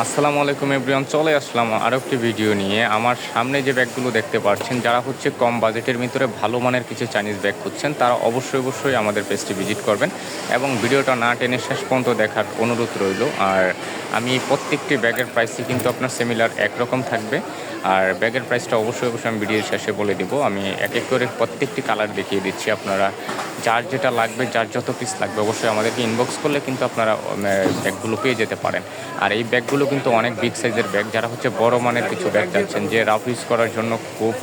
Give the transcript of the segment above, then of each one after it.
আসসালামু আলাইকুম এভরিওয়ান, চলে আসলাম আরও একটি ভিডিও নিয়ে। আমার সামনে যে ব্যাগগুলো দেখতে পাচ্ছেন, যারা হচ্ছে কম বাজেটের ভিতরে ভালো মানের কিছু চাইনিজ ব্যাগ খুঁজছেন, তারা অবশ্যই অবশ্যই আমাদের পেজটি ভিজিট করবেন এবং ভিডিওটা না টেনে শেষ পর্যন্ত দেখার অনুরোধ রইল। আর আমি প্রত্যেকটি ব্যাগের প্রাইসই কিন্তু আপনার সিমিলার একরকম থাকবে। আর ব্যাগের প্রাইসটা অবশ্যই অবশ্যই আমি ভিডিওর শেষে বলে দিব। আমি এক এক করে প্রত্যেকটি কালার দেখিয়ে দিচ্ছি আপনারা। যার যেটা লাগবে, যার যত পিস লাগবে, অবশ্যই আমাদেরকে ইনবক্স করলে কিন্তু আপনারা ব্যাগগুলো পেয়ে যেতে পারেন। আর এই ব্যাগগুলো কিন্তু অনেক বিগ সাইজের ব্যাগ যারা হচ্ছে বড় মানের কিছু ব্যাগ যাচ্ছেন যে রাফ ইউজ করার জন্য খুব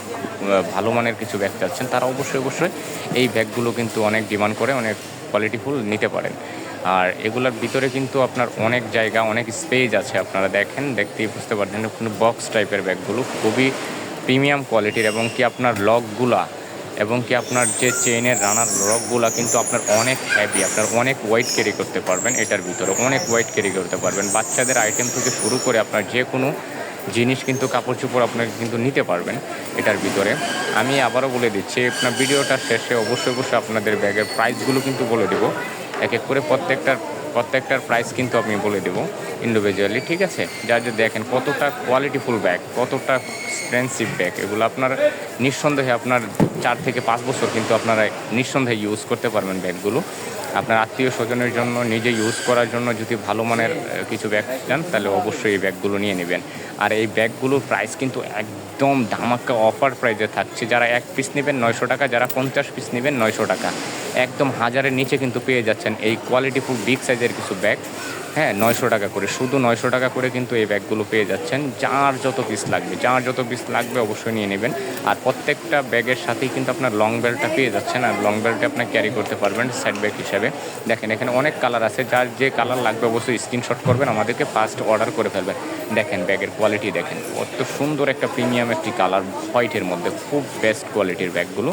ভালো মানের কিছু ব্যাগ যাচ্ছেন তারা অবশ্যই অবশ্যই এই ব্যাগগুলো কিন্তু অনেক ডিমান্ড করে, অনেক কোয়ালিটিফুল নিতে পারেন। আর এগুলোর ভিতরে কিন্তু আপনার অনেক জায়গা, অনেক স্পেস আছে। আপনারা দেখেন, দেখতেই বুঝতে পারছেন কোনো বক্স টাইপের ব্যাগগুলো খুবই প্রিমিয়াম কোয়ালিটির এবং কি আপনার লকগুলা এবং কি আপনার যে চেইনের রানার লকগুলা কিন্তু আপনার অনেক হ্যাভি আপনার অনেক ওয়েট ক্যারি করতে পারবেন এটার ভিতরে, অনেক ওয়েট ক্যারি করতে পারবেন। বাচ্চাদের আইটেম থেকে শুরু করে আপনার যে কোনো জিনিস কিন্তু কাপড় চোপড় আপনাকে কিন্তু নিতে পারবেন এটার ভিতরে। আমি আবারও বলে দিচ্ছি, আপনার ভিডিওটা শেষে অবশ্যই অবশ্যই আপনাদের ব্যাগের প্রাইসগুলো কিন্তু বলে দেবো। এক এক করে প্রত্যেকটার প্রত্যেকটার প্রাইস কিন্তু আমি বলে দেবো ইন্ডিভিজুয়ালি ঠিক আছে? যে দেখেন কতটা কোয়ালিটিফুল ব্যাগ কতটা এক্সপেন্সিভ ব্যাগ এগুলো আপনার নিঃসন্দেহে আপনার চার থেকে পাঁচ বছর কিন্তু আপনারা নিঃসন্দেহে ইউজ করতে পারবেন ব্যাগগুলো আপনার আত্মীয় স্বজনের জন্য, নিজে ইউজ করার জন্য যদি ভালো মানের কিছু ব্যাগ চান, তাহলে অবশ্যই এই ব্যাগগুলো নিয়ে নেবেন। আর এই ব্যাগগুলোর প্রাইস কিন্তু একদম ধামাকা অফার প্রাইসে থাকছে। যারা এক পিস নেবেন নয়শো টাকা, যারা পঞ্চাশ পিস নেবেন নয়শো টাকা। একদম হাজারের নিচে কিন্তু পেয়ে যাচ্ছেন এই কোয়ালিটিফুল বিগ সাইজের কিছু ব্যাগ। হ্যাঁ নয়শো টাকা করে। শুধু নয়শো টাকা করে কিন্তু এই ব্যাগগুলো পেয়ে যাচ্ছেন। যার যত পিস লাগবে, যার যত পিস লাগবে অবশ্যই নিয়ে নেবেন। আর প্রত্যেকটা ব্যাগের সাথেই কিন্তু আপনার লং বেল্টটা পেয়ে যাচ্ছেন। আর লং বেল্টে আপনার ক্যারি করতে পারবেন সাইড ব্যাগ হিসাবে। দেখেন, এখানে অনেক কালার আছে। যার যে কালার লাগবে অবশ্যই স্ক্রিনশট করবেন, আমাদেরকে ফার্স্ট অর্ডার করে ফেলবেন। দেখেন, ব্যাগের কোয়ালিটি দেখেন। কত সুন্দর একটা প্রিমিয়াম একটি কালার হোয়াইটের মধ্যে। খুব বেস্ট কোয়ালিটির ব্যাগগুলো।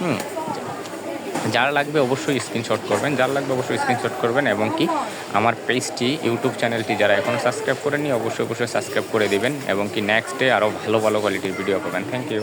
হুম যার লাগবে অবশ্যই স্ক্রিনশট করবেন, যার লাগবে অবশ্যই স্ক্রিনশট করবেন এবং কি আমার পেজটি ইউটিউব চ্যানেলটি যারা এখনও সাবস্ক্রাইব করেনি অবশ্যই অবশ্যই সাবস্ক্রাইব করে দেবেন এবং কি নেক্সট ডে আরও ভালো ভালো কোয়ালিটির ভিডিও পাবেন। Thank you